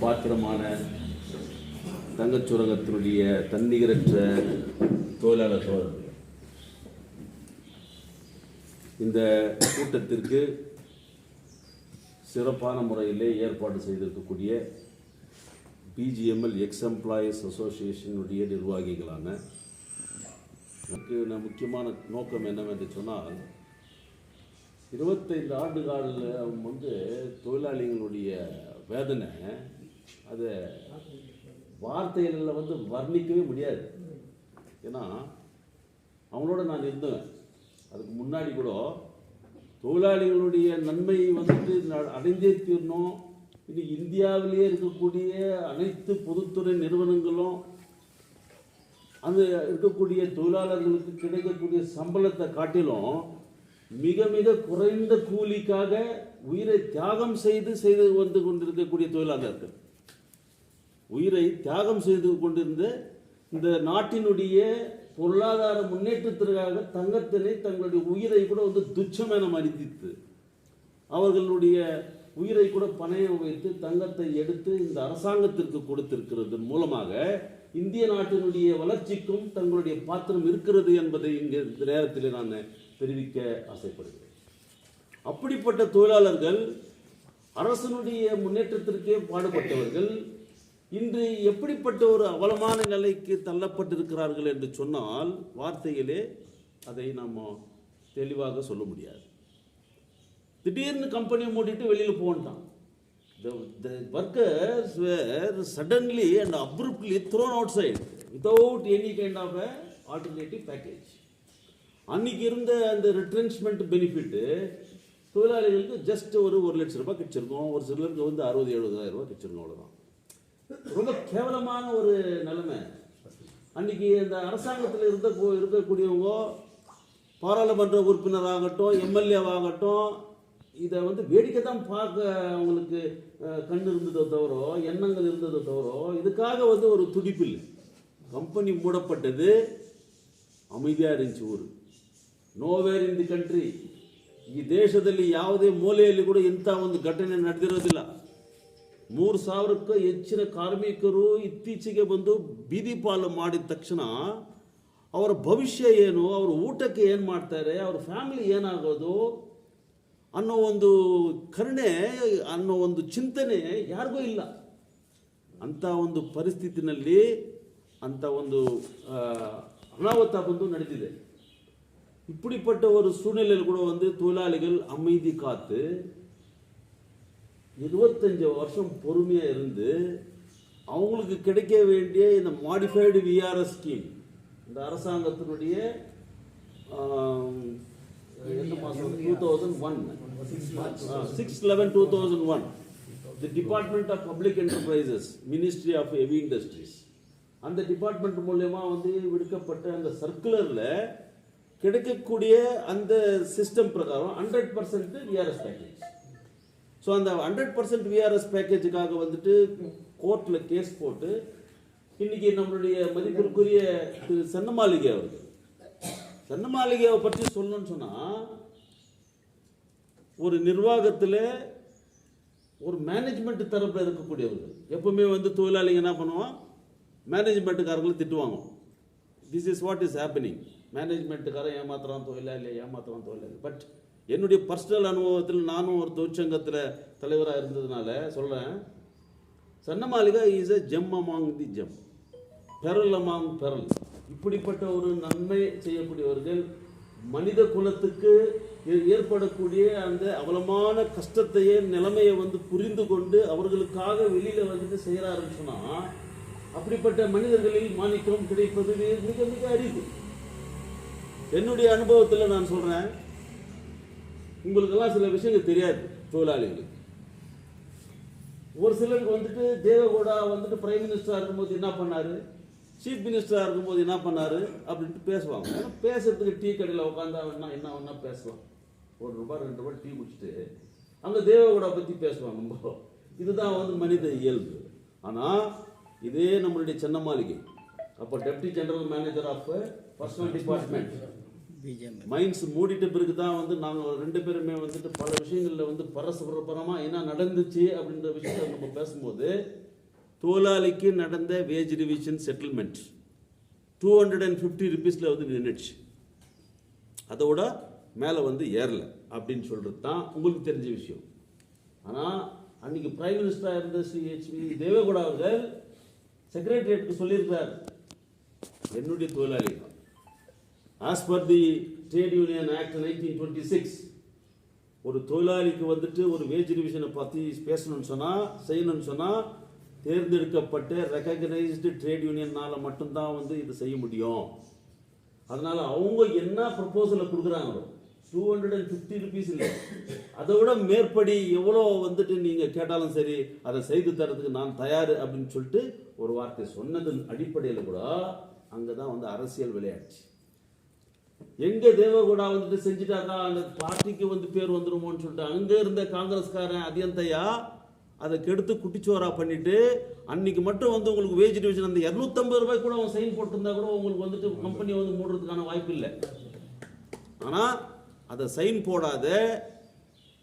பாத்திரமான தங்கச் சுரங்கத்தினுடைய தன்னிகரற்ற தொழிலாளர் சோழர்கள் இந்த கூட்டத்திற்கு சிறப்பான முறையிலே ஏற்பாடு செய்திருக்கக்கூடிய பிஜிஎம்எல் எக்ஸ் எம்ப்ளாயீஸ் அசோசியேஷனுடைய நிர்வாகிகளான எனக்கு முக்கியமான நோக்கம் என்னவென்று சொன்னால் இருபத்தைந்து ஆண்டு காலில் வந்து தொழிலாளிகளுடைய வேதனை அது வார்த்தைகளில் வந்து வர்ணிக்கவே முடியாது. ஏன்னா அவங்களோட நான் இருந்தேன் அதுக்கு முன்னாடி கூட தொழிலாளிகளுடைய நன்மை வந்துட்டு அடைந்தே தீரணும். இது இந்தியாவிலேயே இருக்கக்கூடிய அனைத்து பொதுத்துறை நிறுவனங்களும் அந்த இருக்கக்கூடிய தொழிலாளர்களுக்கு கிடைக்கக்கூடிய சம்பளத்தை காட்டிலும் மிக மிக குறைந்த கூலிக்காக உயிரை தியாகம் செய்து செய்து வந்து கொண்டிருக்கக்கூடிய தொழிலாளர்கள். உயிரை தியாகம் செய்து கொண்டிருந்த இந்த நாட்டினுடைய பொருளாதார முன்னேற்றத்திற்காக தங்கத்தினை தங்களுடைய உயிரை கூட வந்து துச்சமென மதித்து அவர்களுடைய உயிரை கூட பணையம் வைத்து தங்கத்தை எடுத்து இந்த அரசாங்கத்திற்கு கொடுத்திருக்கிறது மூலமாக இந்திய நாட்டினுடைய வளர்ச்சிக்கும் தங்களுடைய பாத்திரம் இருக்கிறது என்பதை இங்கே இந்த நேரத்தில் நான் தெரிவிக்க ஆசைப்படுகிறேன். அப்படிப்பட்ட தொழிலாளர்கள் அரசனுடைய முன்னேற்றத்திற்கே பாடுபட்டவர்கள் இன்று எப்படிப்பட்ட ஒரு அவலமான நிலைக்கு தள்ளப்பட்டிருக்கிறார்கள் என்று சொன்னால் வார்த்தையிலே அதை நம்ம தெளிவாக சொல்ல முடியாது. திடீர்னு கம்பெனியை மூடிட்டு வெளியில் போன்ட்டான் The, the workers were suddenly and abruptly thrown outside without any kind of a alternative அன்னைக்கு இருந்த அந்த ரிட்ரென்ச்மெண்ட் பெனிஃபிட்டு தொழிலாளிகளுக்கு ஜஸ்ட் ஒரு ஒரு லட்ச ரூபாய் கிடைச்சிருக்கும் ஒரு சிலருக்கு வந்து அறுபது எழுபதாயிரம் ரூபாய் கிடைச்சிருக்கும் அவ்வளோதான் ரொம்ப கேவலமான ஒரு நிலைமை அன்னைக்கு அந்த அரசாங்கத்தில் இருந்த கு- இருக்கக்கூடியவங்க பாராளுமன்ற உறுப்பினராகட்டும் எம்எல்ஏவாகட்டும் இதை வந்து வேடிக்கை தான் பார்க்க அவங்களுக்கு அஹ், கண் இருந்ததோ தவிர எண்ணங்கள் இருந்ததோ தவிர இதுக்காக வந்து ஒரு துடிப்பு இல்லை கம்பெனி மூடப்பட்டது அமைதியாக இருந்துச்சு ஊர் ನೋವೇರ್ ಇನ್ ದಿ ಕಂಟ್ರಿ ಈ ದೇಶದಲ್ಲಿ ಯಾವುದೇ ಮೂಲೆಯಲ್ಲಿ ಕೂಡ ಇಂಥ ಒಂದು ಘಟನೆ ನಡೆದಿರೋದಿಲ್ಲ ಮೂರು ಸಾವಿರಕ್ಕೂ ಹೆಚ್ಚಿನ ಕಾರ್ಮಿಕರು ಇತ್ತೀಚೆಗೆ ಬಂದು ಬೀದಿ ಪಾಲು ಮಾಡಿದ ತಕ್ಷಣ ಅವರ ಭವಿಷ್ಯ ಏನು ಅವರ ಊಟಕ್ಕೆ ಏನು ಮಾಡ್ತಾರೆ ಅವ್ರ ಫ್ಯಾಮಿಲಿ ಏನಾಗೋದು ಅನ್ನೋ ಒಂದು ಕರುಣೆ ಅನ್ನೋ ಒಂದು ಚಿಂತನೆ ಯಾರಿಗೂ ಇಲ್ಲ ಅಂಥ ಒಂದು ಪರಿಸ್ಥಿತಿನಲ್ಲಿ ಅಂಥ ಒಂದು ಆ, ಅನಾಹುತ ಬಂದು ನಡೆದಿದೆ இப்படிப்பட்ட ஒரு சூழ்நிலையில் கூட வந்து தொழிலாளிகள் அமைதி காத்து இருபத்தஞ்சு வருஷம் பொறுமையா இருந்து அவங்களுக்கு கிடைக்க வேண்டிய இந்த மாடிஃபைடு விஆர்எஸ் ஸ்கீம் இந்த அரசாங்கத்தினுடைய எந்த மாதம்? Two thousand one six eleven two thousand one the department of public enterprises ministry of heavy industries அந்த டிபார்ட்மெண்ட் மூலயமா வந்து விடுக்கப்பட்ட அந்த சர்க்குலரில் கிடைக்கக்கூடிய அந்த சிஸ்டம் பிரகாரம் hundred percent VRS package so அந்த ஹண்ட்ரட் பர்சன்ட் விஆர்எஸ் பேக்கேஜுக்காக வந்துட்டு கோர்ட்டில் கேஸ் போட்டு இன்னைக்கு நம்மளுடைய மதிப்பிற்குரிய திரு சென்னமாளிகை அவர்கள். சென்னமாளிகையை பற்றி சொல்லணும்னு சொன்னால் ஒரு நிர்வாகத்தில் ஒரு மேனேஜ்மெண்ட் தரப்பில் இருக்கக்கூடியவர்கள். எப்பவுமே வந்து தொழிலாளிங்க என்ன பண்ணுவான் மேனேஜ்மெண்ட்டுக்காரங்களும் திட்டுவாங்க. This is what is happening மேனேஜ்மெண்ட்டுக்காரன் ஏமாத்துறான் தொழிலாளி ஏமாத்துறான் தொழிலாளி. பட் என்னுடைய பர்சனல் அனுபவத்தில் நானும் ஒரு தொழிற்சங்கத்தில் தலைவராக இருந்ததுனால சொல்கிறேன் Channamalika is a gem among the gem pearl among pearl இப்படிப்பட்ட ஒரு நன்மை செய்யக்கூடியவர்கள் மனித குலத்துக்கு ஏற்படக்கூடிய அந்த அவலமான கஷ்டத்தையே நிலைமையை வந்து புரிந்து கொண்டு அவர்களுக்காக வெளியில் வந்துட்டு செய்கிறாருன்னு சொன்னால் அப்படிப்பட்ட மனிதர்களில் மாணிக்கம் கிடைப்பது மிக மிக அரிது. என்னுடைய அனுபவத்தில் நான் சொல்கிறேன் உங்களுக்கெல்லாம் சில விஷயங்கள் தெரியாது தொழிலாளிகளுக்கு. ஒரு சிலருக்கு வந்துட்டு தேவகோடா வந்துட்டு பிரைம் மினிஸ்டராக இருக்கும்போது என்ன பண்ணாரு? சீஃப் மினிஸ்டராக இருக்கும்போது என்ன பண்ணாரு? அப்படின்ட்டு பேசுவாங்க. ஏன்னா பேசுறதுக்கு டீ கடையில் உட்காந்தா வேணா என்ன வேணா பேசலாம். ஒரு ரூபாய் ரெண்டு ரூபாய் டீ குடிச்சிட்டு அங்கே தேவகோடா பற்றி பேசுவாங்க நம்ம. இதுதான் வந்து மனித இயல்பு. ஆனால் இதே நம்மளுடைய சென்ன மாளிகை அப்போ deputy general manager of personnel department mines மூடிட்ட பிறகு தான் வந்து நாங்கள் ரெண்டு பேருமே வந்துட்டு பல விஷயங்களில் வந்து பரஸ்பரப்பரமாக என்ன நடந்துச்சு அப்படின்ற விஷயத்தை நம்ம பேசும்போது தொழிலாளிக்கு நடந்த wage revision settlement two hundred and fifty ருபீஸில் வந்து நின்றுச்சு அதோட மேலே வந்து ஏறல அப்படின்னு சொல்கிறது தான் உங்களுக்கு தெரிஞ்ச விஷயம். ஆனால் அன்னைக்கு பிரைம் மினிஸ்டராக இருந்த ஸ்ரீ ஹெச்வி தேவேகவுடா அவர்கள் செக்ரட்டரியேட்டுக்கு சொல்லியிருக்கார் என்னுடைய தொழிலாளி as per the trade union act nineteen twenty six ஒரு தொழிலாளிக்கு வந்துட்டு ஒரு வேஜ் ரிவிஷனை பற்றி பேசணும்னு சொன்னால் செய்யணும்னு சொன்னால் தேர்ந்தெடுக்கப்பட்ட ரெக்கக்னைஸ்டு ட்ரேட் யூனியனால் மட்டும்தான் வந்து இது செய்ய முடியும். அதனால் அவங்க என்ன ப்ரப்போசலை கொடுக்குறாங்களோ two hundred and fifty rupees இல்லை அதை விட மேற்படி எவ்வளோ வந்துட்டு நீங்கள் கேட்டாலும் சரி அதை செய்து தரதுக்கு நான் தயார் அப்படின்னு சொல்லிட்டு ஒரு வார்த்தை சொன்னதன் அடிப்படையில் கூட அங்கே தான் வந்து அரசியல் விளையாடுச்சு. எங்க தேவகூடா வந்துட்டு செஞ்சுட்டாக்கா அந்த பார்ட்டிக்கு வந்து பேர் வந்துருமோன்னு சொல்லிட்டு அங்க இருந்த காங்கிரஸ்காரன் அதியந்தையா அதை கெடுத்து குட்டிச்சோரா பண்ணிட்டு அன்னைக்கு மட்டும் வந்து உங்களுக்கு வேஜ் டிவிஷன் அந்த இரநூத்தம்பது ரூபாய் கூட அவன் சைன் போட்டிருந்தா கூட உங்களுக்கு வந்துட்டு கம்பெனி வந்து மூடுறதுக்கான வாய்ப்பு இல்லை. ஆனால் அதை சைன் போடாத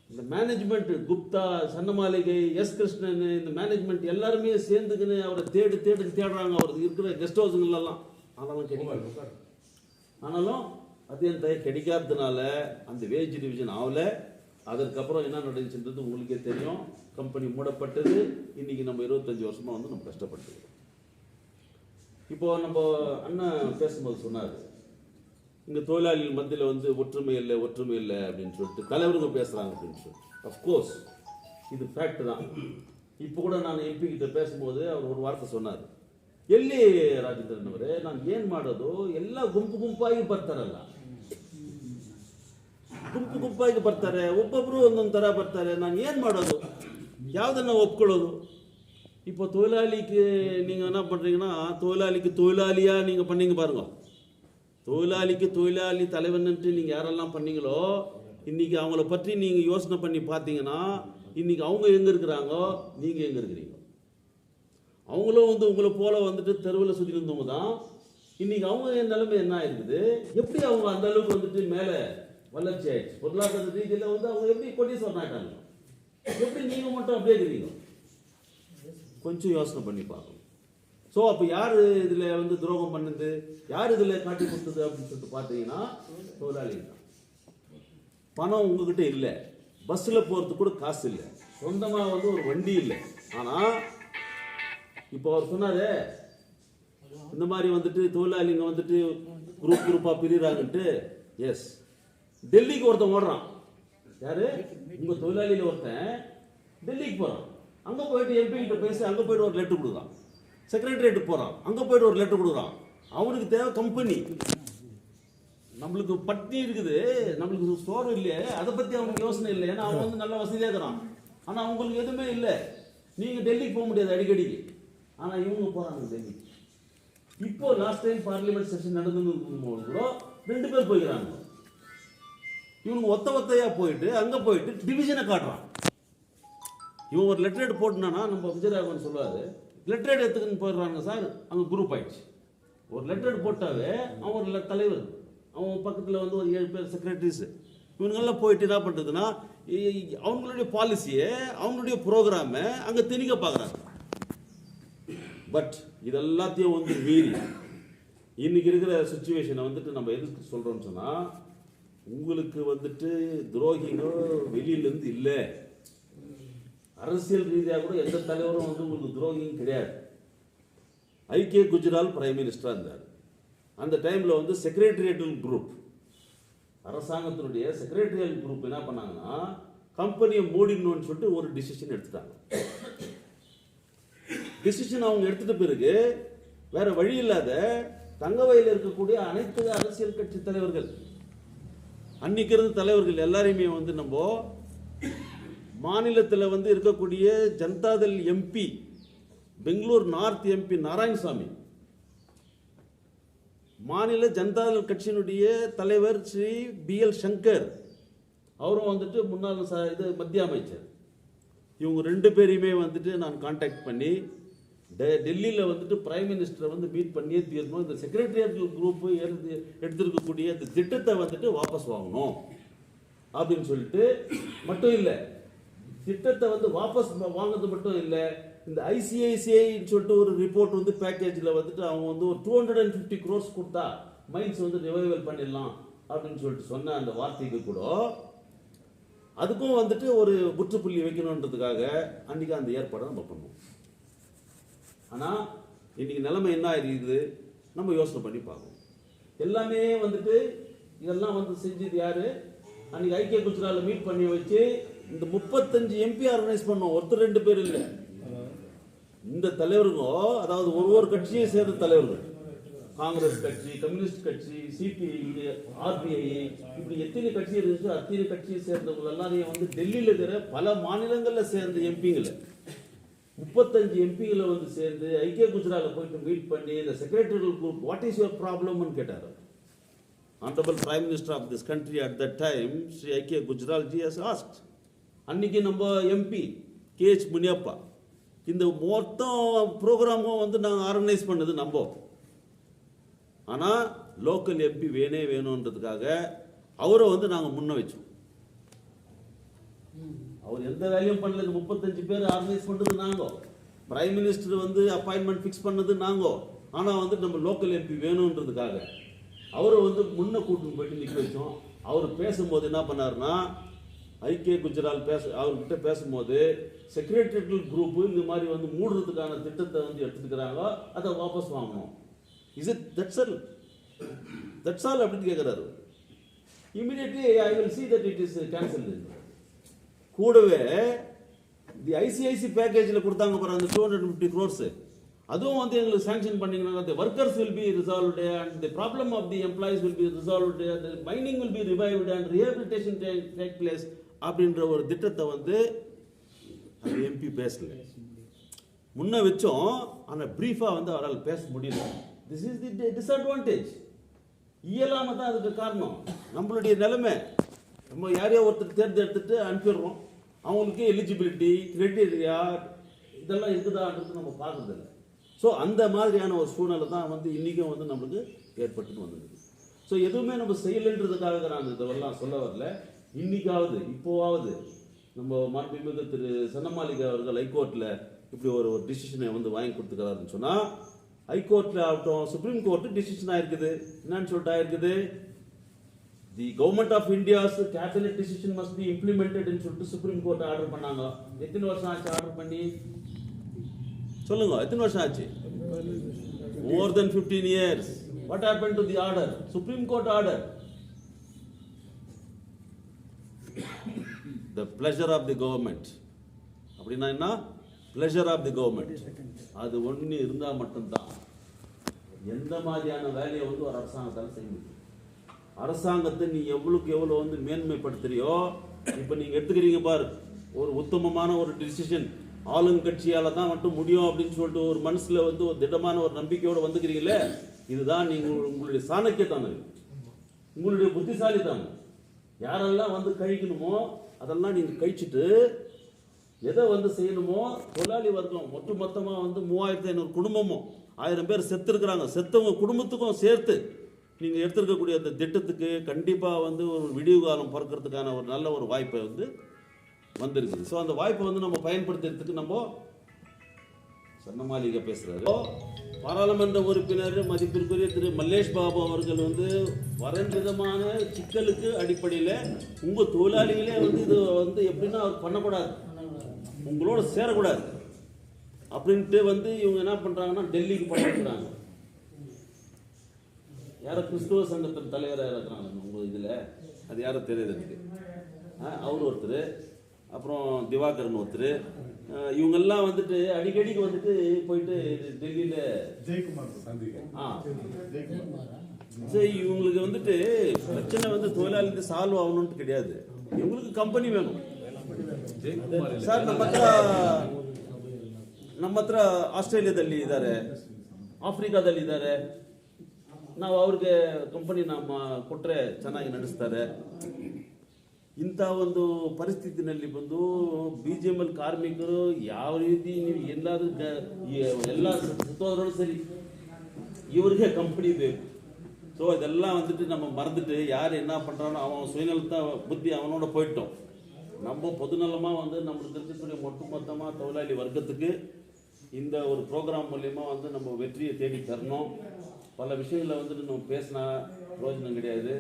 இந்த மேனேஜ்மெண்ட் குப்தா சன்னமாளிகை எஸ் கிருஷ்ணன் இந்த மேனேஜ்மெண்ட் எல்லாருமே சேர்ந்துக்கின்னு அவரை தேடு தேடு தேடுறாங்க அவர் இருக்கிற கெஸ்ட் ஹவுஸுங்களெல்லாம் அதெல்லாம் கிடைக்கும் ஆனாலும் அத்தியந்த கிடைக்காததுனால அந்த வேஜ் டிவிஷன் ஆகல அதற்கப்புறம் என்ன நடந்துச்சுன்றது உங்களுக்கே தெரியும் கம்பெனி மூடப்பட்டது இன்னைக்கு நம்ம இருபத்தஞ்சு வருஷமா வந்து நம்ம கஷ்டப்பட்டு இப்போ நம்ம அண்ணன் பேசும்போது சொன்னார் இங்க தொழிலாளிகள் மத்தியில் வந்து ஒற்றுமை இல்லை ஒற்றுமை இல்லை அப்படின்னு சொல்லிட்டு தலைவருங்க பேசுறாங்க அப்படின்னு சொல்லிட்டு அஃப்கோர்ஸ் இது ஃபேக்ட் தான் இப்போ கூட நான் எம்பி கிட்ட பேசும்போது அவர் ஒரு வார்த்தை சொன்னார் ಎಲ್ಲಿ ರಾಜೇಂದ್ರನ್ ಅವರೇ ನಾನು ಏನ್ ಮಾಡೋದು ಎಲ್ಲ ಗುಂಪು ಗುಂಪಾಗಿ ಬರ್ತಾರಲ್ಲ ಗುಂಪು ಗುಂಪಾಗಿ ಬರ್ತಾರೆ ಒಬ್ಬೊಬ್ರು ಒಂದೊಂದು ಥರ ಬರ್ತಾರೆ ನಾನು ಏನು ಮಾಡೋದು ಯಾವುದನ್ನ ಒಪ್ಕೊಳ್ಳೋದು இப்போ தொழிலாளிக்கு நீங்கள் என்ன பண்ணுறீங்கன்னா தொழிலாளிக்கு தொழிலாளியாக நீங்கள் பண்ணீங்க பாருங்க தொழிலாளிக்கு தொழிலாளி தலைவன்ட்டு நீங்கள் யாரெல்லாம் பண்ணீங்களோ இன்னைக்கு அவங்கள பற்றி நீங்கள் யோசனை பண்ணி பார்த்தீங்கன்னா இன்னைக்கு அவங்க எங்கே இருக்கிறாங்கோ நீங்கள் எங்கே இருக்கிறீங்க அவங்களும் வந்து உங்களை போல வந்துட்டு தெருவில் சுற்றி இருந்தவங்க தான் இன்னைக்கு அவங்க நிலைமை என்ன ஆயிருக்குது எப்படி அவங்க அந்த அளவுக்கு வந்துட்டு மேலே வளர்ச்சி ஆயிடுச்சு. பொருளாதார ரீதியில் வந்து அவங்க எப்படி கொண்டீஸ்வரன் ஆயிட்டாங்க எப்படி நீங்கள் மட்டும் அப்படியே இருக்கிறீங்க? கொஞ்சம் யோசனை பண்ணி பார்க்கணும். ஸோ அப்போ யார் இதில் வந்து துரோகம் பண்ணுது? யார் இதில் காட்டி கொடுத்தது அப்படின்னு சொல்லிட்டு பார்த்தீங்கன்னா தொழிலாளி தான். பணம் உங்ககிட்ட இல்லை. பஸ்ஸில் போகிறதுக்கு கூட காசு இல்லை. சொந்தமாக வந்து ஒரு வண்டி இல்லை. ஆனால் இப்போ அவர் சொன்னாரே இந்த மாதிரி வந்துட்டு தொழிலாளிங்க வந்துட்டு குரூப் குரூப்பாக பிரிகிறாங்கன்ட்டு எஸ் டெல்லிக்கு ஒருத்தன் ஓடுறான். யாரு? உங்க தொழிலாளியில ஒருத்தன் டெல்லிக்கு போறான். அங்க போயிட்டு எம்பி கிட்ட பேசி அங்க போயிட்டு ஒரு லெட்டர் கொடுக்குறான். செக்ரட்டரியேட்டுக்கு போறான். அங்க போயிட்டு ஒரு லெட்டர் கொடுக்குறான். அவனுக்கு தேவை கம்பெனி நம்மளுக்கு பட்டி இருக்குது. நம்மளுக்கு ஸ்டோர் இல்லையே. அதை பத்தி அவனுக்கு யோசனை இல்லை. ஏன்னா அவன் வந்து நல்ல வசதியாக இருக்கிறான். ஆனா அவங்களுக்கு எதுவுமே இல்லை. நீங்க டெல்லிக்கு போக முடியாது அடிக்கடிக்கு. ஆனா இவங்க போறாங்க டெல்லிக்கு. இப்போ லாஸ்ட் டைம் பார்லிமெண்ட் செஷன் நடந்துன்னு போது கூட ரெண்டு பேர் போய்க்கிறாங்க. இவனுக்கு ஒத்த ஒத்தையாக போயிட்டு அங்கே போயிட்டு டிவிஷனை காட்டுறான். இவன் ஒரு லெட்டரேட் போட்டுனானா நம்ம விஜயராகவன் சொல்லுவார் லெட்டரேட் எடுத்துக்கின்னு போயிடுறாங்க சார் அங்கே குரூப் ஆயிடுச்சு. ஒரு லெட்டரேட் போட்டாவே அவன் ஒரு தலைவர் அவன் பக்கத்தில் வந்து ஒரு ஏழு பேர் செக்ரட்டரிஸு இவனுங்கெல்லாம் போயிட்டு என்ன பண்ணுறதுன்னா அவங்களுடைய பாலிசியை அவங்களுடைய ப்ரோக்ராமை அங்கே திணிக்க பார்க்குறாங்க பட் இதெல்லாத்தையும் வந்து மீறி இன்னைக்கு இருக்கிற சுச்சுவேஷனை வந்துட்டு நம்ம எதுக்கு சொல்கிறோம்னு சொன்னால் உங்களுக்கு வந்துட்டு துரோகிங்க வெளியிலேருந்து இல்லை. அரசியல் ரீதியாக கூட எந்த தலைவரும் வந்து உங்களுக்கு துரோகியும் கிடையாது. ஐக்கிய குஜரால் பிரைம் மினிஸ்டராக இருந்தார். அந்த டைமில் வந்து செக்ரட்டரியேட்டல் குரூப். அரசாங்கத்தினுடைய செக்ரட்டரியல் குரூப் என்ன பண்ணாங்கன்னா கம்பெனியை மூடிடணும்னு சொல்லிட்டு ஒரு டிசிஷன் எடுத்துட்டாங்க. டிசிஷன் அவங்க எடுத்துட்ட பிறகு வேற வழி இல்லாத தங்கவயலில் இருக்கக்கூடிய அனைத்து அரசியல் கட்சி தலைவர்கள் அன்னைக்கு இருந்த தலைவர்கள் எல்லாரையுமே வந்து நம்ம மாநிலத்தில் வந்து இருக்கக்கூடிய Janata Dal MP Bangalore north MP Narayanasamy. மாநில ஜனதாதள் கட்சியினுடைய தலைவர் ஸ்ரீ பி எல் சங்கர். அவரும் வந்துட்டு முன்னாள் இது மத்திய அமைச்சர். இவங்க ரெண்டு பேரையுமே வந்துட்டு நான் காண்டாக்ட் பண்ணி டெ- டெல்லியில் வந்துட்டு பிரைம் மினிஸ்டரை வந்து மீட் பண்ணியே தீரணும். இந்த செக்ரட்டரியேட் குரூப் எடுத்து எடுத்திருக்கக்கூடிய இந்த திட்டத்தை வந்துட்டு வாபஸ் வாங்கணும். அப்படின்னு சொல்லிட்டு மட்டும் இல்லை. திட்டத்தை வந்து வாபஸ் வாங்கிறது மட்டும் இல்லை. இந்த ஐசிஐசிஐன்னு சொல்லிட்டு ஒரு ரிப்போர்ட் வந்து பேக்கேஜில் வந்துட்டு அவங்க வந்து ஒரு two hundred and fifty crores கொடுத்தா மைன்ஸ் வந்து ரிவைவல் பண்ணிடலாம் அப்படின்னு சொல்லிட்டு சொன்ன அந்த வார்த்தைக்கு கூட அதுக்கும் வந்துட்டு ஒரு முற்றுப்புள்ளி வைக்கணுன்றதுக்காக அன்றைக்கி அந்த ஏற்பாடை நம்ம பண்ணுவோம் ஆனால் இன்றைக்கி நிலைமை என்ன இருக்குது நம்ம யோசனை பண்ணி பார்க்கணும் எல்லாமே வந்துட்டு இதெல்லாம் வந்து செஞ்சது யார்? அன்னைக்கு ஐக்கிய குஜராத்தில் மீட் பண்ணி வச்சு இந்த முப்பத்தஞ்சு எம்பி ஆர்கனைஸ் பண்ணோம். ஒருத்தர் ரெண்டு பேர் இல்லை. இந்த தலைவருங்கோ அதாவது ஒரு ஒரு கட்சியை சேர்ந்த தலைவர்கள். காங்கிரஸ் கட்சி கம்யூனிஸ்ட் கட்சி சிபிஐ ஆர்பிஐ இப்படி எத்தனை கட்சி இருந்துச்சு அத்தனை கட்சியை சேர்ந்தவங்க எல்லாரையும் வந்து டெல்லியில் இருக்கிற பல மாநிலங்களில் சேர்ந்த எம்பிங்களை முப்பத்தஞ்சு எம்பிகளை வந்து சேர்ந்து ஐக்கிய குஜராவில் போயிட்டு மீட் பண்ணி இந்த secretarial group what is your ப்ராப்ளம்னு கேட்டார். Honourable prime minister of this country at the time Shri I K Gujral ji has asked அன்னைக்கு நம்ம எம்பி கேஎச் முனியப்பா இந்த மொத்தம் ப்ரோக்ராமும் வந்து நாங்கள் ஆர்கனைஸ் பண்ணது நம்ம. ஆனால் லோக்கல் எம்பி வேணே வேணுன்றதுக்காக அவரை வந்து நாங்கள் முன்ன வச்சோம். அவர் எந்த வேலையும் பண்ணல. இந்த முப்பத்தஞ்சு பேர் ஆர்கனைஸ் பண்ணது நாங்கோ. பிரைம் மினிஸ்டர் வந்து அப்பாயின்மெண்ட் ஃபிக்ஸ் பண்ணது நாங்கோ. ஆனால் வந்து நம்ம லோக்கல் எம்பி வேணுன்றதுக்காக அவரை வந்து முன்ன கூட்டின்னு போயிட்டு நிற்க வச்சோம். அவர் பேசும்போது என்ன பண்ணாருன்னா ஐக்கிய குஜரால் பேச அவர்கிட்ட பேசும்போது செக்ரட்டரியல் குரூப்பு இந்த மாதிரி வந்து மூடுறதுக்கான திட்டத்தை வந்து எடுத்துக்கிறாங்க அதை வாபஸ் வாங்கணும். Is it that's all that's all அப்படின்னு கேட்குறாரு immediately I will see that it is cancelled. கூடவே தி ஐசிஐசி பேக்கேஜில் கொடுத்தாங்க பாரு அந்த டூ ஹண்ட்ரட் ஃபிஃப்டி க்ரோர்ஸ் அதுவும் வந்து எங்களுக்கு சாங்ஷன் பண்ணீங்கன்னா the workers will be resolved and the problem of the employees will be resolved and mining will be revived and rehabilitation take place அப்படின்ற ஒரு திட்டத்தை வந்து அந்த எம்பி பேசல. முன்ன வச்சோம் ஆனால் ப்ரீஃபாக வந்து அவரால் பேச முடியல. திஸ் இஸ் தி டிஸ்அட்வான்டேஜ் இயலாம தான் அதுக்கு காரணம். நம்மளுடைய நிலைமை. நம்ம யாரையோ ஒருத்தர் தேர்ந்தெடுத்துட்டு அனுப்பிடுறோம். அவங்களுக்கு எலிஜிபிலிட்டி கிரைட்டீரியா இதெல்லாம் இருக்குதான்றது நம்ம பார்க்கறதில்ல. ஸோ அந்த மாதிரியான ஒரு சூழ்நிலை தான் வந்து இன்றைக்கும் வந்து நம்மளுக்கு ஏற்பட்டுன்னு வந்தது ஸோ எதுவுமே நம்ம செய்யலைன்றதுக்காக நான் இதெல்லாம் சொல்ல வரல. இன்னைக்காவது இப்போவாவது நம்ம மாண்புமிகு திரு சன்னமாளிகை அவர்கள் ஹைகோர்ட்டில் இப்படி ஒரு ஒரு டிசிஷனை வந்து வாங்கி கொடுத்துக்கிறாருன்னு சொன்னால் ஹைகோர்ட்டில் ஆகட்டும் சுப்ரீம் கோர்ட்டு டிசிஷன் ஆயிருக்குது. என்னன்னு சொல்லிட்டு ஆயிருக்குது? The government of India's cabinet decision must be இம்ப்ளிமெண்டட்னு சொல்லிட்டு சுப்ரீம் கோர்ட் ஆர்டர் பண்ணாங்க. எத்தனை வருஷம் ஆச்சு ஆர்டர் பண்ணி? சொல்லுங்க எத்தனை வருஷம் ஆச்சு? More then fifteen years what happen to the order supreme court order the pleasure of the government அப்படின்னா என்ன? பிளஷர் ஆஃப் தி கவர்மெண்ட் அது ஒன்று இருந்தால் மட்டும்தான். எந்த மாதிரியான வேலையை வந்து ஒரு அரசாங்கத்தால் செய்ய முடியும்? அரசாங்கத்தை நீ எவ்வளோக்கு எவ்வளோ வந்து மேன்மைப்படுத்துறியோ இப்போ நீங்கள் எடுத்துக்கிறீங்க பாரு. ஒரு உத்தமமான ஒரு டிசிஷன் ஆளுங்கட்சியால தான் மட்டும் முடியும் அப்படின்னு சொல்லிட்டு ஒரு மனசுல வந்து ஒரு திடமான ஒரு நம்பிக்கையோட வந்துக்கிறீங்களே இதுதான் நீங்கள் உங்களுடைய சாணக்கியத்தனம். உங்களுடைய புத்திசாலித்தனம். யாரெல்லாம் வந்து கழிக்கணுமோ அதெல்லாம் நீங்கள் கழிச்சிட்டு எதை வந்து செய்யணுமோ தொழிலாளி வர்க்கம் ஒட்டு மொத்தமாக வந்து மூவாயிரத்தி ஐநூறு குடும்பமும் ஆயிரம் பேர் செத்துருக்குறாங்க. செத்தவங்க குடும்பத்துக்கும் சேர்த்து நீங்கள் எடுத்திருக்கக்கூடிய அந்த திட்டத்துக்கு கண்டிப்பாக வந்து ஒரு விடிவு காலம் பிறக்கிறதுக்கான ஒரு நல்ல ஒரு வாய்ப்பை வந்து வந்திருக்குது. ஸோ அந்த வாய்ப்பை வந்து நம்ம பயன்படுத்துறதுக்கு நம்ம சன்னமாளிகை பேசுகிறாரு பாராளுமன்ற உறுப்பினர் மதிப்பிற்குரிய திரு மல்லேஷ் பாபு அவர்கள் வந்து வரவிதமான சிக்கலுக்கு அடிப்படையில் உங்கள் தொழிலாளிகளே வந்து இது வந்து எப்படின்னா அவர் பண்ணக்கூடாது. உங்களோட சேரக்கூடாது. அப்படின்ட்டு வந்து இவங்க என்ன பண்ணுறாங்கன்னா டெல்லிக்கு பண்ணிட்டுறாங்க யாரோ கிறிஸ்துவ சங்கத்தின் தலைவராக இருக்கிறாங்க உங்க இதுல அது யாரோ தெரியுது எனக்கு ஆ, அவர் ஒருத்தர் அப்புறம் திவாகரன் ஒருத்தர் ஆ, இவங்கெல்லாம் வந்துட்டு அடிக்கடிக்கு வந்துட்டு போயிட்டு டெல்லியில ஜெயக்குமார் சந்திக்க ஆ சரி இவங்களுக்கு வந்துட்டு பிரச்சனை வந்து தொழிலாளிக்கு சால்வ் ஆகணும்னு கிடையாது இவங்களுக்கு கம்பெனி வேணும் ಸರ್ ನಮ್ಮ ಹತ್ರ ನಮ್ಮ ಹತ್ರ ಆಸ್ಟ್ರೇಲಿಯಾದಲ್ಲಿ ಇದ್ದಾರೆ ಆಫ್ರಿಕಾದಲ್ಲಿ ಇದ್ದಾರೆ ನಾವು ಅವ್ರಿಗೆ ಕಂಪನಿ ನಮ್ಮ ಕೊಟ್ಟರೆ ಚೆನ್ನಾಗಿ ನಡೆಸ್ತಾರೆ ಇಂಥ ಒಂದು ಪರಿಸ್ಥಿತಿನಲ್ಲಿ ಬಂದು ಬಿ ಜಿ ಎಮ್ ಎಲ್ ಕಾರ್ಮಿಕರು ಯಾವ ರೀತಿ ನೀವು ಎಲ್ಲಾದ್ರೂ ಗ- ಈ ಎಲ್ಲ ಸುತ್ತೋದ್ರೂ ಸರಿ இவருக்கே கம்பெனி ಬೇಕು ஸோ இதெல்லாம் வந்துட்டு நம்ம மறந்துட்டு யார் என்ன பண்ணுறானோ அவன் சுயநலத்தை புத்தி அவனோட போயிட்டோம் நம்ம பொதுநலமாக வந்து நம்மளுக்கு இருக்கக்கூடிய ஒட்டுமொத்தமாக தொழிலாளி வர்க்கத்துக்கு இந்த ஒரு ப்ரோக்ராம் மூலயமா வந்து நம்ம வெற்றியை தேடி தரணும் பல விஷயங்களில் வந்துட்டு நம்ம பேசினா பிரயோஜனம் கிடையாது.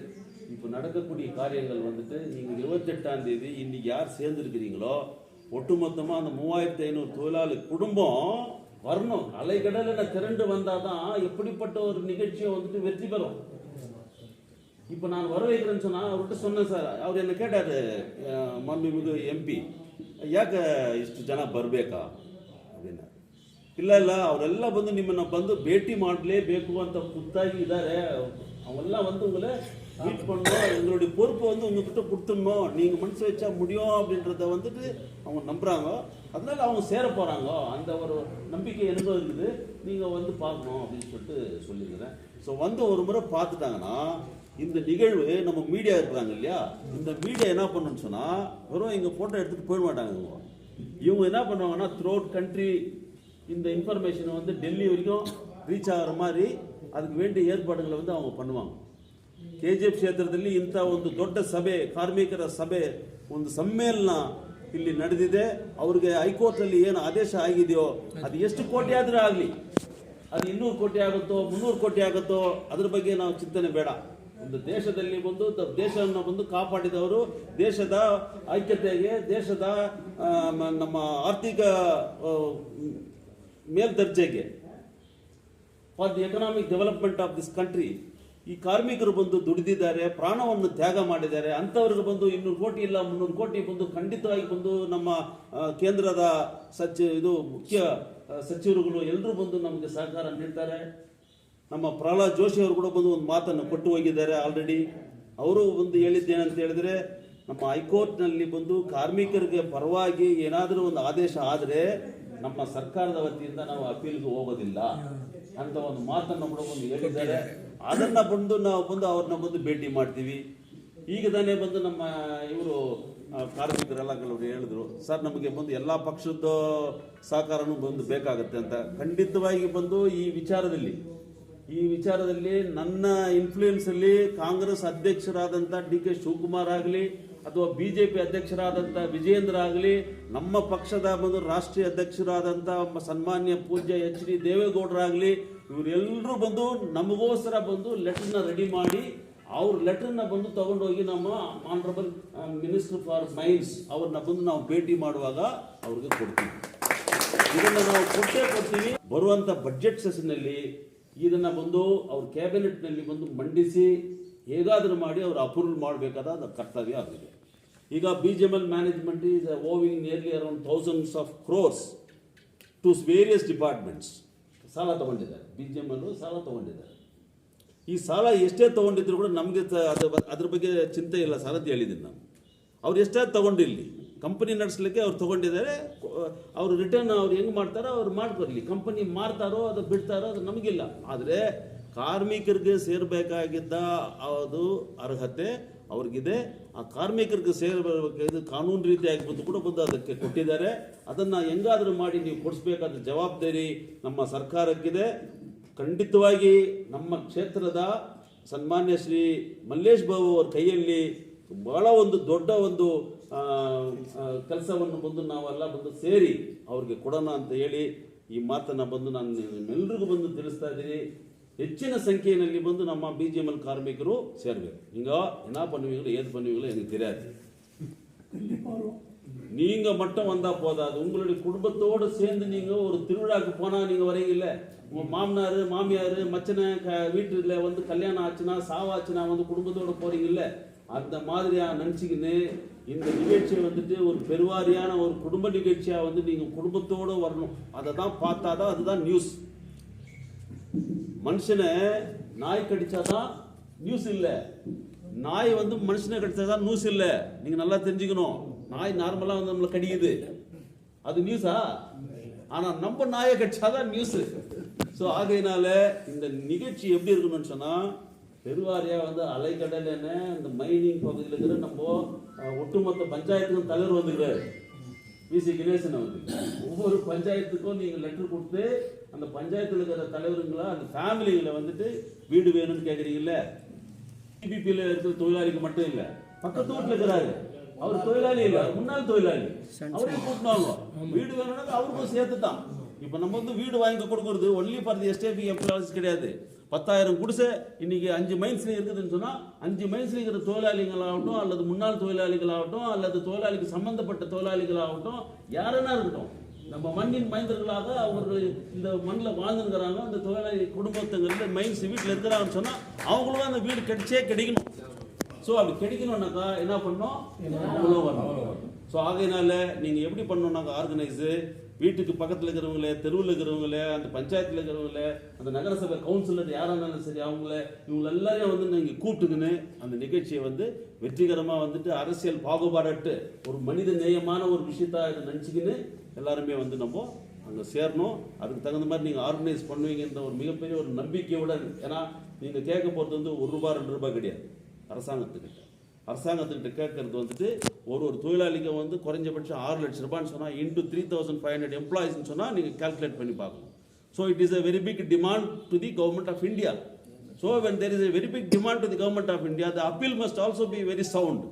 இப்போ நடக்கக்கூடிய காரியங்கள் வந்துட்டு நீங்கள் இருபத்தெட்டாம் தேதி இன்னைக்கு யார் சேர்ந்துருக்கிறீங்களோ ஒட்டுமொத்தமாக அந்த மூவாயிரத்தி ஐநூறு தொழிலாளி குடும்பம் வரணும். அலைக்கடலில் திரண்டு வந்தால் தான் எப்படிப்பட்ட ஒரு நிகழ்ச்சியை வந்துட்டு வெற்றி பெறும். இப்போ நான் வர வைக்கிறேன்னு சொன்னால் அவர்கிட்ட சொன்னேன் சார். அவர் என்ன கேட்டார் மன்மிகு எம்பி ஏக்க இஷ்டு ஜனா பர்பேக்கா? ಇಲ್ಲ ಇಲ್ಲ ಅವರೆಲ್ಲ ಬಂದು ನಿಮ್ಮನ್ನ ಬಂದು ಭೇಟಿ ಮಾಡಲೇಬೇಕು ಅಂತ ಖುದ್ದಾಗಿ ಇದ್ದಾರೆ ಅವೆಲ್ಲ வந்து உங்களை மீட் பண்ணணும் எங்களுடைய பொறுப்பை வந்து உங்ககிட்ட கொடுத்துடணும் நீங்கள் மனசு வச்சா முடியும் அப்படின்றத வந்துட்டு அவங்க நம்புறாங்க அதனால அவங்க சேர போகிறாங்க அந்த ஒரு நம்பிக்கை எனக்கும் இருக்குது நீங்கள் வந்து பார்க்கணும் அப்படின்னு சொல்லிட்டு சொல்லியிருக்கிறேன் ஸோ வந்து ஒரு முறை பார்த்துட்டாங்கன்னா இந்த நிகழ்வு நம்ம மீடியா இருக்கிறாங்க இல்லையா இந்த மீடியா என்ன பண்ணணும்னு சொன்னால் வெறும் இங்கே ஃபோட்டோ எடுத்துகிட்டு போயிட மாட்டாங்க இவங்க இவங்க என்ன பண்ணுவாங்கன்னா த்ரூ அவுட் கண்ட்ரி இந்த இன்ஃபர்மேஷனை வந்து டெல்லி வரைக்கும் ரீச் ஆகிற மாதிரி ಅದಕ್ಕೆ ವೇಂಡ ಏರ್ಪಾಡುಗಳ ಒಂದು ಅವು ಪನ್ನುವಂಗ ಕೆ ಜಿ ಎಫ್ ಕ್ಷೇತ್ರದಲ್ಲಿ ಇಂಥ ಒಂದು ದೊಡ್ಡ ಸಭೆ ಕಾರ್ಮಿಕರ ಸಭೆ ಒಂದು ಸಮ್ಮೇಳನ ಇಲ್ಲಿ ನಡೆದಿದೆ ಅವ್ರಿಗೆ ಹೈಕೋರ್ಟ್ನಲ್ಲಿ ಏನು ಆದೇಶ ಆಗಿದೆಯೋ ಅದು ಎಷ್ಟು ಕೋಟಿ ಆದರೂ ಆಗಲಿ ಅದು ಇನ್ನೂರು ಕೋಟಿ ಆಗುತ್ತೋ ಮುನ್ನೂರು ಕೋಟಿ ಆಗುತ್ತೋ ಅದ್ರ ಬಗ್ಗೆ ನಾವು ಚಿಂತನೆ ಬೇಡ ಒಂದು ದೇಶದಲ್ಲಿ ಬಂದು ದೇಶವನ್ನು ಬಂದು ಕಾಪಾಡಿದವರು ದೇಶದ ಐಕ್ಯತೆಗೆ ದೇಶದ ನಮ್ಮ ಆರ್ಥಿಕ ಮೇಲ್ದರ್ಜೆಗೆ for the economic development of this country ಈ ಕಾರ್ಮಿಕರು ಬಂದು ದುಡಿದಿದ್ದಾರೆ, ಪ್ರಾಣವನ್ನು ತ್ಯಾಗ ಮಾಡಿದ್ದಾರೆ ಅಂಥವ್ರಿಗೆ ಬಂದು ಇನ್ನೂರು ಕೋಟಿ ಇಲ್ಲ, ಮುನ್ನೂರು ಕೋಟಿ ಬಂದು ಖಂಡಿತವಾಗಿ ಬಂದು ನಮ್ಮ ಕೇಂದ್ರದ ಸಚಿ, ಇದು ಮುಖ್ಯ ಸಚಿವರುಗಳು ಎಲ್ಲರೂ ಬಂದು ನಮಗೆ ಸಹಕಾರ ನೀಡ್ತಾರೆ. ನಮ್ಮ ಪ್ರಹ್ಲಾದ್ ಜೋಶಿ ಅವರು ಕೂಡ ಬಂದು ಒಂದು ಮಾತನ್ನು ಕೊಟ್ಟು ಹೋಗಿದ್ದಾರೆ ಆಲ್ರೆಡಿ ಅವರು ಬಂದು ಹೇಳಿದ್ದೇನಂತ ಹೇಳಿದ್ರೆ, ನಮ್ಮ ಹೈಕೋರ್ಟ್ನಲ್ಲಿ ಬಂದು ಕಾರ್ಮಿಕರಿಗೆ ಪರವಾಗಿ ಏನಾದರೂ ಒಂದು ಆದೇಶ ಆದರೆ ನಮ್ಮ ಸರ್ಕಾರದ ವತಿಯಿಂದ ನಾವು ಅಪೀಲ್ಗೆ ಹೋಗೋದಿಲ್ಲ ಅಂತ ಒಂದು ಮಾತನ್ನು ಕೂಡ ಒಂದು ಹೇಳಿದ್ದಾರೆ. ಅದನ್ನ ಬಂದು ನಾವು ಬಂದು ಅವ್ರನ್ನ ಬಂದು ಭೇಟಿ ಮಾಡ್ತೀವಿ. ಈಗ ತಾನೇ ಬಂದು ನಮ್ಮ ಇವರು ಕಾರ್ಮಿಕರೆಲ್ಲ ಕೆಲವರು ಹೇಳಿದ್ರು ಸರ್ ನಮಗೆ ಬಂದು ಎಲ್ಲ ಪಕ್ಷದ ಸಹಕಾರನೂ ಬಂದು ಬೇಕಾಗುತ್ತೆ ಅಂತ. ಖಂಡಿತವಾಗಿ ಬಂದು ಈ ವಿಚಾರದಲ್ಲಿ ಈ ವಿಚಾರದಲ್ಲಿ ನನ್ನ ಇನ್ಫ್ಲೂಯೆನ್ಸ್ ಅಲ್ಲಿ ಕಾಂಗ್ರೆಸ್ ಅಧ್ಯಕ್ಷರಾದಂಥ ಡಿ ಕೆ ಶಿವಕುಮಾರ್ ಆಗಲಿ ಅಥವಾ ಬಿ ಜೆ ಪಿ ಅಧ್ಯಕ್ಷರಾದಂಥ ವಿಜೇಂದ್ರ ಆಗಲಿ, ನಮ್ಮ ಪಕ್ಷದ ಬಂದು ರಾಷ್ಟ್ರೀಯ ಅಧ್ಯಕ್ಷರಾದಂಥ ಸನ್ಮಾನ್ಯ ಪೂಜ್ಯ ಎಚ್ ಡಿ ದೇವೇಗೌಡರಾಗಲಿ ಇವರೆಲ್ಲರೂ ಬಂದು ನಮಗೋಸ್ಕರ ಬಂದು ಲೆಟರ್ನ ರೆಡಿ ಮಾಡಿ, ಅವ್ರ ಲೆಟರ್ನ ಬಂದು ತಗೊಂಡೋಗಿ ನಮ್ಮ ಆನರಬಲ್ ಮಿನಿಸ್ಟರ್ ಫಾರ್ ಮೈನ್ಸ್ ಅವ್ರನ್ನ ಬಂದು ನಾವು ಭೇಟಿ ಮಾಡುವಾಗ ಅವ್ರಿಗೆ ಕೊಡ್ತೀವಿ. ಇದನ್ನು ನಾವು ಕೊಟ್ಟೇ ಕೊಡ್ತೀವಿ. ಬರುವಂಥ ಬಜೆಟ್ ಸೆಷನ್ನಲ್ಲಿ ಇದನ್ನು ಬಂದು ಅವ್ರ ಕ್ಯಾಬಿನೆಟ್ನಲ್ಲಿ ಬಂದು ಮಂಡಿಸಿ, ಹೇಗಾದರೂ ಮಾಡಿ ಅವರು ಅಪ್ರೂವಲ್ ಮಾಡಬೇಕಾದ ಕರ್ತವ್ಯ ಆಗಿದೆ. ಈಗ B G M L management is owing nearly around thousands of crores to various departments ಸಾಲ ತಗೊಂಡಿದ್ದಾರೆ. ಬಿ ಜಿ ಎಂ ಎಲ್ ಸಾಲ ತಗೊಂಡಿದ್ದಾರೆ. ಈ ಸಾಲ ಎಷ್ಟೇ ತೊಗೊಂಡಿದ್ರು ಕೂಡ ನಮಗೆ ಅದ್ರ ಅದ್ರ ಬಗ್ಗೆ ಚಿಂತೆ ಇಲ್ಲ. ಸಾಲದ ಹೇಳಿದ್ದೀನಿ ನಾನು. ಅವ್ರು ಎಷ್ಟೇ ತಗೊಂಡಿರಲಿ. ಕಂಪನಿ ನಡೆಸಲಿಕ್ಕೆ ಅವ್ರು ತಗೊಂಡಿದ್ದಾರೆ. ಅವರು ರಿಟರ್ನ್ ಅವ್ರು ಹೆಂಗೆ ಮಾಡ್ತಾರೋ ಅವ್ರು ಮಾಡ್ಕೊಡ್ಲಿ ಕಂಪನಿ ಮಾರ್ತಾರೋ ಅದು ಬಿಡ್ತಾರೋ ಅದು ನಮಗಿಲ್ಲ. ಆದರೆ ಕಾರ್ಮಿಕರಿಗೆ ಸೇರಬೇಕಾಗಿದ್ದ ಅದು ಅರ್ಹತೆ ಅವ್ರಿಗಿದೆ. ಆ ಕಾರ್ಮಿಕರಿಗೆ ಸೇರಬೇಕಾದ ಕಾನೂನು ರೀತಿಯಾಗಿ ಬಂದು ಕೂಡ ಬಂದು ಅದಕ್ಕೆ ಕೊಟ್ಟಿದ್ದಾರೆ. ಅದನ್ನು ಹೆಂಗಾದರೂ ಮಾಡಿ ನೀವು ಕೊಡಿಸ್ಬೇಕಾದ ಜವಾಬ್ದಾರಿ ನಮ್ಮ ಸರ್ಕಾರಕ್ಕಿದೆ. ಖಂಡಿತವಾಗಿ ನಮ್ಮ ಕ್ಷೇತ್ರದ ಸನ್ಮಾನ್ಯ ಶ್ರೀ ಮಲ್ಲೇಶ್ ಬಾಬು ಅವರ ಕೈಯಲ್ಲಿ ಬಹಳ ಒಂದು ದೊಡ್ಡ ಒಂದು ಕೆಲಸವನ್ನು ಬಂದು ನಾವೆಲ್ಲ ಬಂದು ಸೇರಿ ಅವ್ರಿಗೆ ಕೊಡೋಣ ಅಂತ ಹೇಳಿ ಈ ಮಾತನ್ನು ಬಂದು ನಾನು ಎಲ್ಲರಿಗೂ ಬಂದು ತಿಳಿಸ್ತಾ ಇದ್ದೀನಿ. ಹೆಚ್ಚಿನ ಸಂಖ್ಯೆಯಲ್ಲಿ ಬಂದು ನಮ್ಮ ಬಿ ಜಿ ಎಮ್ ಎಲ್ ಕಾರ್ಮಿಕರು ಸೇರಬೇಕು ಹಿಂಗ என்ன பண்ணுவீங்களோ ஏது பண்ணுவீங்களோ எனக்கு தெரியாது நீங்க மட்டும் வந்தா போதாது உங்களுடைய குடும்பத்தோடு சேர்ந்து நீங்க ஒரு திருவிழாக்கு போனா நீங்க வரீங்கல்ல உங்க மாமனார் மாமியார் மச்சனை க வீட்டுல வந்து கல்யாணம் ஆச்சுன்னா சாவாச்சுன்னா வந்து குடும்பத்தோட போறீங்கல்ல அந்த மாதிரியா நினச்சிக்கின்னு இந்த நிகழ்ச்சியை வந்துட்டு ஒரு பெருவாரியான ஒரு குடும்ப நிகழ்ச்சியா வந்து நீங்க குடும்பத்தோட வரணும் அதை தான் பார்த்தாதான் அதுதான் நியூஸ் மனுஷனை நாய் கடிச்சாதான் நியூஸ் இல்லை. நாய் வந்து மனுஷனை கடிச்சாதான் நியூஸ் இல்லை. நீங்க நல்லா தெரிஞ்சுக்கணும். நாய் நார்மலா வந்து நம்மளை கடிக்குது. அது நியூஸா ஆனா நம்ம நாயை கடிச்சாதான் நியூஸ் ஸோ ஆகையினால இந்த நிகழ்ச்சி எப்படி இருக்கணும்னு சொன்னா பெருவாரியாக வந்து அலைக்கடலைன்னு இந்த மைனிங் பகுதியில் இருக்கிற நம்ம ஒட்டுமொத்த பஞ்சாயத்துக்கும் தலைவர் வந்துக்கிறார். பிசி கணேசன் வந்து. ஒவ்வொரு பஞ்சாயத்துக்கும் நீங்கள் லெட்டர் கொடுத்து அந்த பஞ்சாயத்தில் இருக்கிற தலைவருங்களா அந்த ஃபேமிலிகளை வந்துட்டு வீடு வேணும்னு கேட்குறீங்கல்ல டிபிபியில் இருக்கிற தொழிலாளிக்கு மட்டும் இல்லை பக்கத்து வீட்டில் இருக்கிறாரு. அவர் தொழிலாளி இல்லை முன்னாள் தொழிலாளி. அவரையும் கூட்டினாங்க வீடு வேணும்னா அவருக்கும் சேர்த்து தான் இப்போ நம்ம வந்து வீடு வாங்கி கொடுக்குறது only for the established employees கிடையாது. பத்தாயிரம் குடிசை இன்னைக்கு அஞ்சு மைன்ஸ்ல இருக்குதுன்னு சொன்னா அஞ்சு மைன்ஸ்ல இருக்கிற தொழிலாளிகளாகட்டும் அல்லது முன்னாள் தொழிலாளிகளாகட்டும் அல்லது தொழிலாளிக்கு சம்பந்தப்பட்ட தொழிலாளிகளாகட்டும் யாருன்னா இருக்கட்டும். நம்ம மண்ணின் மைந்தர்களாக அவர்கள் இந்த மண்ணில் வாழ்ந்துருக்கிறாங்க. அந்த தொழிலாளி குடும்பத்தங்களில் மைன்ஸ் வீட்டில் இருக்கிறாங்கன்னு சொன்னா அவங்களும் அந்த வீடு கிடைச்சே கிடைக்கணும். ஸோ அப்படி கிடைக்கணும்னாக்கா என்ன பண்ணோம் வரணும் ஸோ ஆகையினால நீங்கள் எப்படி பண்ணணும்னாக்கா ஆர்கனைஸு வீட்டுக்கு பக்கத்தில் இருக்கிறவங்களே தெருவில் இருக்கிறவங்களே அந்த பஞ்சாயத்தில் இருக்கிறவங்களே அந்த நகரசபை கவுன்சிலர் யாராக இருந்தாலும் சரி அவங்கள இவங்க எல்லாரையும் வந்து நீங்கள் கூப்பிட்டுக்கின்னு அந்த நிகழ்ச்சியை வந்து வெற்றிகரமாக வந்துட்டு அரசியல் பாகுபாடட்டு ஒரு மனித நேயமான ஒரு விஷயத்தா இதை நினச்சிக்கின்னு எல்லாருமே வந்து நம்ம அங்கே சேரணும். அதுக்கு தகுந்த மாதிரி நீங்கள் ஆர்கனைஸ் பண்ணுவீங்கன்ற ஒரு மிகப்பெரிய ஒரு நம்பிக்கையுடன் ஏன்னா நீங்கள் கேட்க போகிறது வந்து ஒரு ரூபாய் ரெண்டு ரூபாய் கிடையாது. அரசாங்கத்துக்கிட்ட. அரசாங்கத்துக்கிட்ட கேட்கறது வந்துட்டு ஒரு ஒரு தொழிலாளிக்கு வந்து குறைஞ்சபட்சம் ஆறு லட்சம் ரூபான்னு சொன்னால் into three thousand five hundred எம்ப்ளாயிஸ்னு சொன்னால் நீங்கள் கால்குலேட் பண்ணி பார்க்கணும். So it is a very big demand to the government of India so when there is a very big demand to the government of India the appeal must also be very sound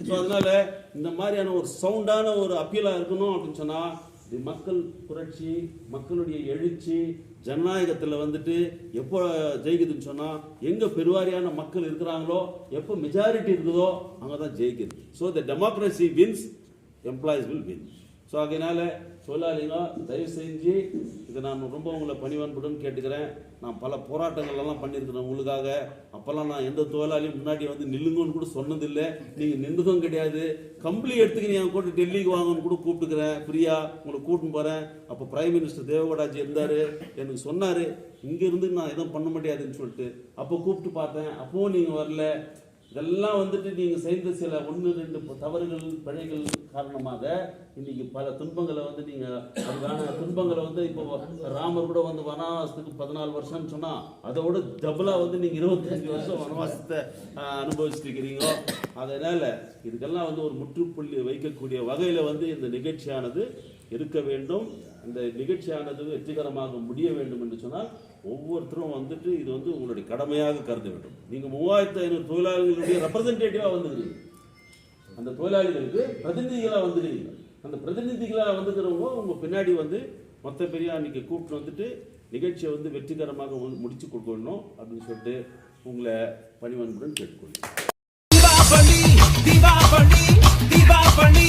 so அதனால இந்த மாதிரியான ஒரு சவுண்டான ஒரு அப்பீலாக இருக்கணும் அப்படின்னு சொன்னால் மக்கள் புரட்சி மக்களுடைய எழுச்சி ஜனநாயகத்தில் வந்துட்டு எப்போ ஜெயிக்குதுன்னு சொன்னால் எங்கே பெருவாரியான மக்கள் இருக்கிறாங்களோ எப்போ மெஜாரிட்டி இருக்குதோ அங்கே தான் ஜெயிக்குது. So the democracy wins employees will win so அதனால தொழிலாளிங்க தயவு செஞ்சு இதை நான் ரொம்ப உங்களை பணிவன்புடன் கேட்டுக்கிறேன். நான் பல போராட்டங்கள்லாம் பண்ணியிருக்கிறேன் உங்களுக்காக. அப்போல்லாம் நான் எந்த தொழிலாளியும் முன்னாடி வந்து நில்லுங்கன்னு கூட சொன்னதில்லை. நீங்கள் நின்றுதும் கிடையாது. கம்பளி எடுத்துக்கின்னு என் கூட டெல்லிக்கு வாங்கன்னு கூட கூப்பிட்டுக்கிறேன் ஃப்ரீயா உங்களை கூட்டின்னு போகிறேன் அப்போ பிரைம் மினிஸ்டர் தேவகோடாஜி இருந்தார். எனக்கு சொன்னார். இங்கேருந்து நான் எதுவும் பண்ண முடியாதுன்னு சொல்லிட்டு. அப்போ கூப்பிட்டு பார்த்தேன். அப்போவும் நீங்கள் வரல. இதெல்லாம் வந்துட்டு நீங்கள் செய்த சில ஒன்று ரெண்டு தவறுகள் பிழைகள் காரணமாக இன்னைக்கு பல துன்பங்களை வந்து நீங்க அதுக்கான துன்பங்களை வந்து இப்போ ராமர் கூட வந்து வனவாசத்துக்கு பதினாலு வருஷம்னு சொன்னா அதோட டபுளா வந்து நீங்க இருபத்தஞ்சு வருஷம் வனவாசத்தை அனுபவிச்சிருக்கிறீங்களோ அதனால் அதனால இதுக்கெல்லாம் வந்து ஒரு முற்றுப்புள்ளி வைக்கக்கூடிய வகையில வந்து இந்த நிகழ்ச்சியானது இருக்க வேண்டும். இந்த நிகழ்ச்சியானது வெற்றிகரமாக முடிய வேண்டும் என்று சொன்னால் ஒவ்வொருத்தரும் வந்துட்டு இது வந்து உங்களுடைய கடமையாக கருத வேண்டும். நீங்க மூவாயிரத்து ஐநூறு தொழிலாளர்களுடைய ரெப்ரசன்டேட்டிவாக வந்துக்கிறீங்க அந்த தொழிலாளிகளுக்கு பிரதிநிதிகளா வந்துக்கிறீங்க அந்த பிரதிநிதிகளா வந்துக்கிறவங்க உங்க பின்னாடி வந்து மொத்த பெரிய அன்னைக்கு கூப்பிட்டு வந்துட்டு நிகழ்ச்சியை வந்து வெற்றிகரமாக முடிச்சு கொடுக்கணும் அப்படின்னு சொல்லிட்டு உங்களை பணிவன்புடன் கேட்டுக்கொள்கிறேன். தீபாவளி தீபாவளி தீபாவளி.